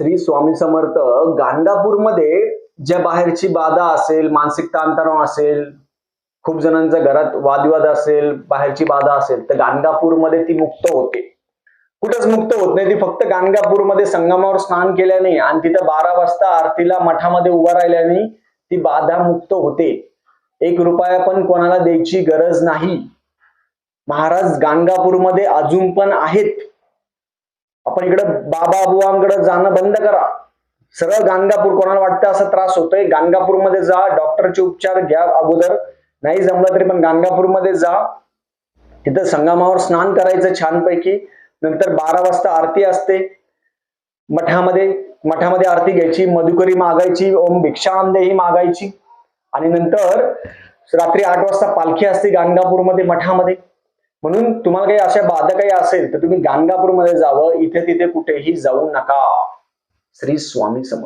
श्री स्वामी समर्थ गाणगापूरमध्ये ज्या बाहेरची बाधा असेल मानसिक ताणतणाव असेल खूप जणांचा घरात वादविवाद असेल बाहेरची बाधा असेल तर गाणगापूरमध्ये ती मुक्त होते. कुठंच मुक्त होत नाही ती फक्त गाणगापूरमध्ये संगमावर स्नान केल्याने आणि तिथं बारा वाजता आरतीला मठामध्ये उभा राहिल्याने ती बाधा मुक्त होते. एक रुपया पण कोणाला द्यायची गरज नाही. महाराज गाणगापूरमध्ये अजून पण आहेत. आपण इकडं बाबा बुवांकडे जाणं बंद करा. सरळ गाणगापूर कोणाला वाटतं असा त्रास होतोय गाणगापूरमध्ये जा डॉक्टरचे उपचार घ्या अगोदर. नाही जमलं तरी पण गाणगापूरमध्ये जा. तिथं संगमावर स्नान करायचं छानपैकी. नंतर बारा वाजता आरती असते. मठामध्ये मठामध्ये आरती घ्यायची मधुकरी मागायची ओम भिक्षांदे ही मागायची. आणि नंतर रात्री आठ वाजता पालखी असते गाणगापूरमध्ये मठामध्ये. म्हणून तुम्हाला काही अशा बाधा काही असेल तर तुम्ही गाणगापूरमध्ये जावं. इथे तिथे कुठेही जाऊ नका. श्री स्वामी समर्थ.